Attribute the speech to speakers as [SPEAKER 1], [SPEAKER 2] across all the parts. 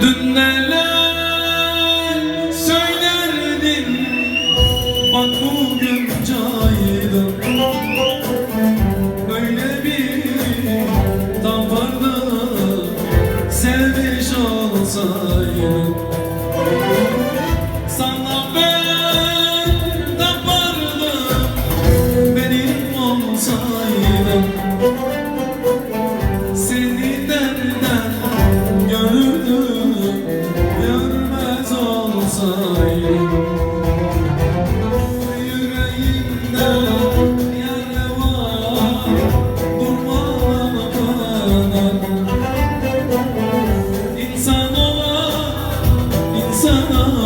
[SPEAKER 1] Dünden olsaydım Yüreğimde yara var İnsan olan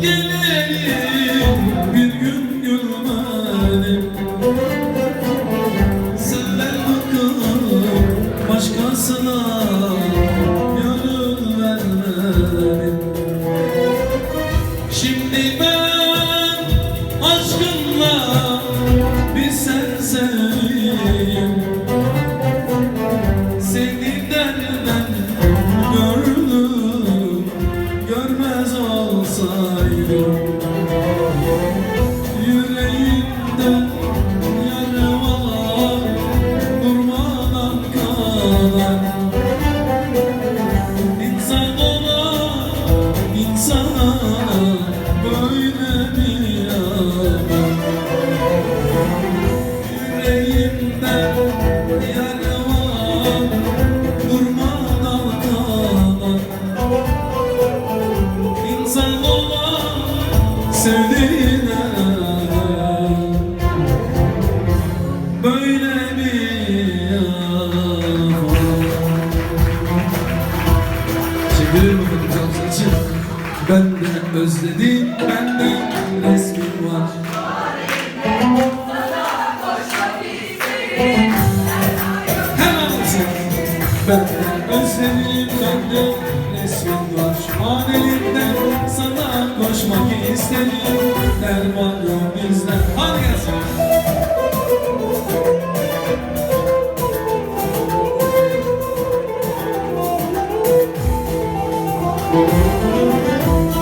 [SPEAKER 1] gelelim bir gün gülmedim. Senden bakıp başkasına gönül Şimdi ben aşkınla bir sen seveyim Seni nereden Yüreğimde yara var? Olan sevdiğine Böyle mi yapar. Çevirir mi bunu? Ben de özledim, ben de resmin var istedim Derman yok bizde Hadi gelsin Ne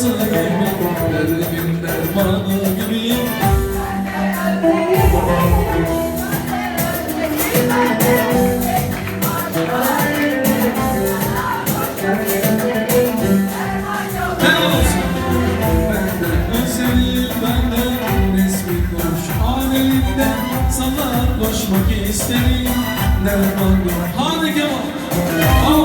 [SPEAKER 1] sevdası gibi Derdimin dermanı gibi